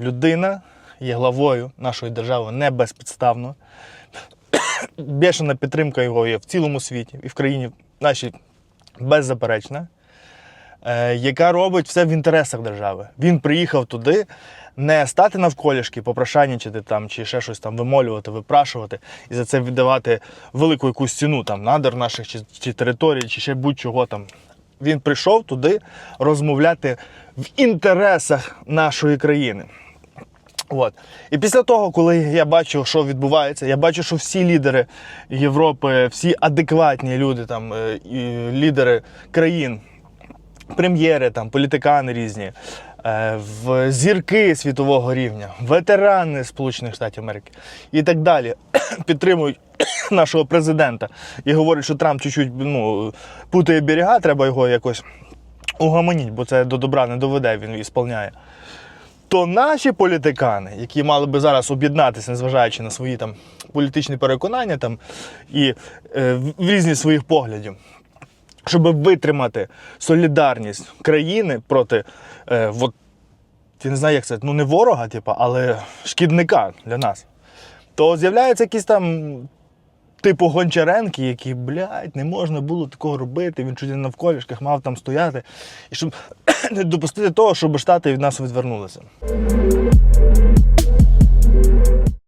Людина є главою нашої держави не безпідставно. Бешена підтримка його є в цілому світі і в країні нашій беззаперечна, е, яка робить все в інтересах держави. Він приїхав туди не стати навколішки, попрошайничати там чи ще щось там вимолювати, випрашувати і за це віддавати велику якусь ціну там надр наших чи, чи територій, чи ще будь-чого там. Він прийшов туди розмовляти в інтересах нашої країни. От. І після того, коли я бачу, що відбувається, я бачу, що всі лідери Європи, всі адекватні люди, там, е, лідери країн, прем'єри, там, політикани різні, е, в зірки світового рівня, ветерани Сполучених Штатів Америки і так далі підтримують нашого президента і говорять, що Трамп чуть-чуть ну, путає берега, треба його якось угомоніть, бо це до добра не доведе, він ісполняє то наші політикани, які мали би зараз об'єднатися, незважаючи на свої там політичні переконання там, і е, в різні своїх поглядів, щоб витримати солідарність країни проти, е, от, я не знаю, як це, ну не ворога, типу, але шкідника для нас, то з'являються якісь там. Типу Гончаренки, які, блядь, не можна було такого робити. Він чуть не навколішках мав там стояти. І щоб не допустити того, щоб штати від нас відвернулися.